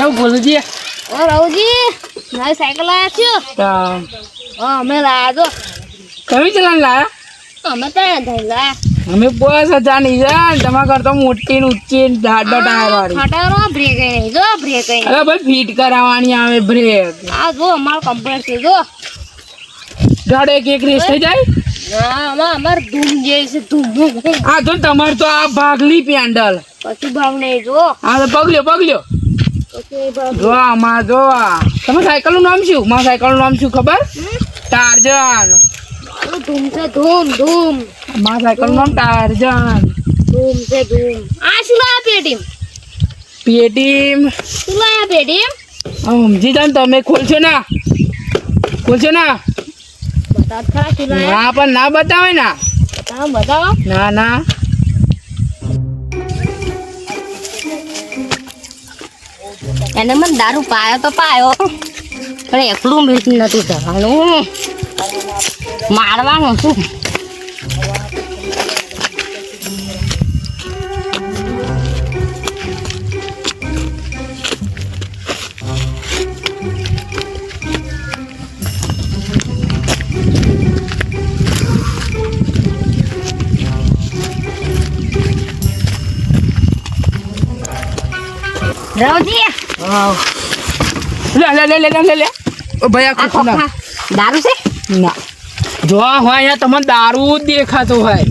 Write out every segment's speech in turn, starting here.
કેવું બોલુજી ઓ રવજી મારી સાયકલ લાયા છો? હા. અમે લાયા તો કયું ચલાન લાયા? અમે તો લાયા. અમે બસ હજારની છે તમારા કરતા મોટી ને ઊંચી ને ટાયર વાળી ખટારો બ્રેક નહીં જો બ્રેક નહીં અરે ભાઈ ફીટ કરાવવાની આવે બ્રેક આ જો અમારો કમ્પ્લેટ છે જો. દાડે એક એક રેસ થઈ જાય? ના અમાર અમાર ધૂમ જે છે ધૂમ આ તો તમારે તો આ ભાગલી પેન્ડલ પછી ભાવ નહીં જો. આ તો પગલ્યો પગલ્યો. જો આમાં જો તમે સાયકલનું નામ શું? મારા સાયકલનું નામ શું ખબર? ટાર્જન. ધૂમ છે ધૂમ ધૂમ. મારા સાયકલનું નામ ટાર્જન. ધૂમ છે ધૂમ. આ શું લાયા પેટીમ પેટીમ શું લાયા પેટીમ સમજી જાન તમે ખોલશો ના. ખોલશો ના. બતાવ ખરા શું લાયા? ના પણ ના બતાવે ના. બતાવો બતાવો. ના ના. એને મને દારૂ પાયો તો પાયો. પણ એકલું મીઠ નથી જવાનું. મારવાનું શું? રવજી. લે લે લે લે લે લે લે. ઓ ભાઈ આ આ ખોખું ના. ખોખા દારૂ છે? ના. જો હોય અહીંયા તમને દારૂ દેખાતો હોય.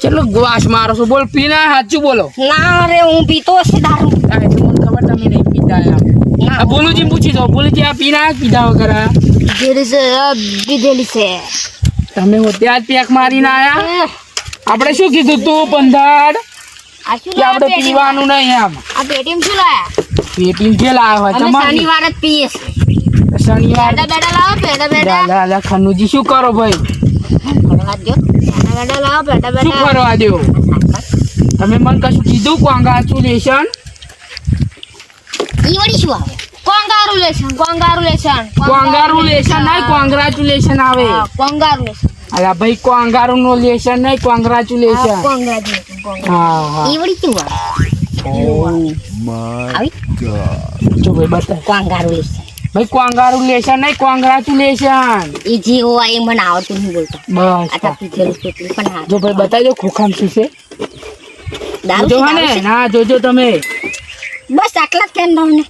ચલો ગ્વાસ મારો છો. બોલ પીના સાચું બોલો. ના રે હું પીતો હશે દારૂ. તો મને ખબર તમે નહીં પીતા. આ બોલુજી પૂછી દો. બોલુજી આ પીના પીધા વગર આ? પીધેલી છે પીધેલી છે. તમે હોત્યા જ પેક મારીને આયા? આપણે શું કીધું તું શું કે આપણે પીવાનું નહીં એમ. આ પેટીમ શું લાયા? પેટીમ જે લાવ્યો હોય તમારે. શનિવારે જ પીએ શનિવાર બેડા બેડા લાવો બેડા બેડા લા લા ખનુજી શું કરો ભાઈ? ફરવા દ્યો. બેડા બેડા લાવો બેડા શું બેડા કરવા દો તમે મને કશું કીધું કોંગ્રેચ્યુલેશન ઈ વળી શું આવે? કોંગારુલેશન કોંગારુલેશન કોંગ્રેચ્યુલેશન નહીં કોંગ્રેચ્યુલેશન આવે. કોંગારુલેશન અલા ભાઈ કોંગારું નો લેશન નહીં કોંગ્રેચ્યુલેશન કોંગ્રેચ્યુલેશન કોંગ્રેચ્યુલેશન હા હા. ઈ વળી શું આવે જો ભાઈ બતા કોંગારુલેશન ભાઈ કોંગ્રેચ્યુલેશન નહીં કોંગ્રેચ્યુલેશન ઈ જે હોય એ મને આવડતું નહીં બોલતો. બસ. આ તો પીધેલું છે પણ હા જો ભાઈ બતાવી દો ખોખામ શું છે. જો છે, હા દારૂ ને ના જોજો તમે. બસ આટલા કેમ તમને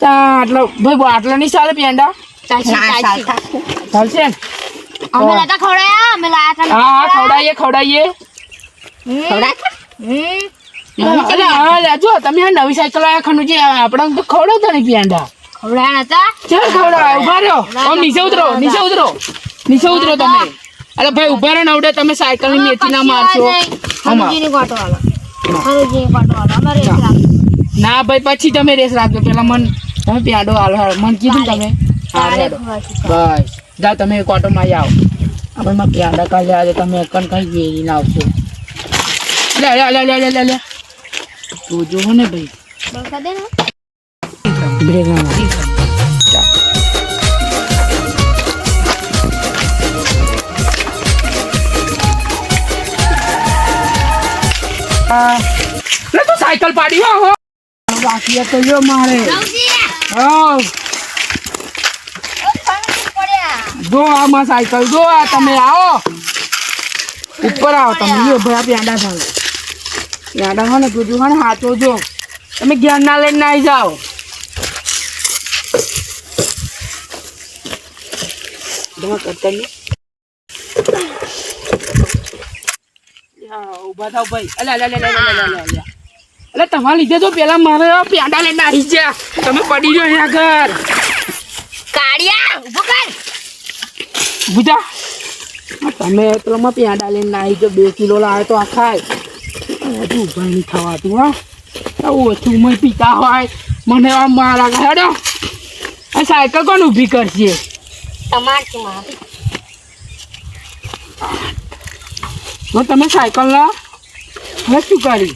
તા આટલો ભાઈ આટલા નહીં ચાલે પેંડા? ચાલશે ચાલશે. ચાલશે. અમે નતા ખવડાયા? મિલાયા તને હા ખવડાઈએ ખવડાઈએ. ખવડાય? જો તમે આ નવી સાયકલ આયા ખંડુજી આપણે તો ખવડાવ તને પ્યાંડા ખવડાયા હતા? ચાલ ખવડાવ ઊભા રહ્યો આમ નીચે ઉતરો નીચે ઉતરો. નીચે ઉતરો તમે. અરે ભાઈ ઊભા રહો નવડે તમે સાયકલની મેથી ના મારશો. ના. ભાઈ પછી તમે રેસ રાખજો. પેલા મન તમે પ્યાડો હાલ મન કીધું તમે. બસ. જા તમે એક ઓટો માં આવો. આપણે માં પેંડા કાલે આજે તમે એકન કઈ વેરી ના આવશો લે લે લે લે લે લે લે તું જો ને ભાઈ બળકા દે ને બ્રેક ના મારી. ચાલ. આ, લે તું સાયકલ પાડી હો હો. બાકી આ તો જો મારે રવજી, હા જો આ માં સાયકલ, જો આ તમે આવો. ઉપર આવો, તમે જો ભાઈ પ્યાડા થાવ પ્યાડા હો ને જોજો હો હાચો જો. તમે જ્ઞાન ના લઈને આવી જાઓ. ઊભા ભાઈ. અલે અલે તમારા લીધે તો પેલા મારે પ્યાડા લઈને આવી ગયા. તમે પડી રહ્યો અહીંયા ઘર બુજા તમે પેલામાં પેંડા લઈને નાહી જો બે કિલો લાવે તો આ ખાય. હજુ ઊભા નહીં ખાવાતું હા. ઓછું મય પીતા હોય મને આમ મારા હેડો. આ સાયકલ કોણ ઊભી કરશે? તમાર તમે સાયકલ લો હવે શું કરી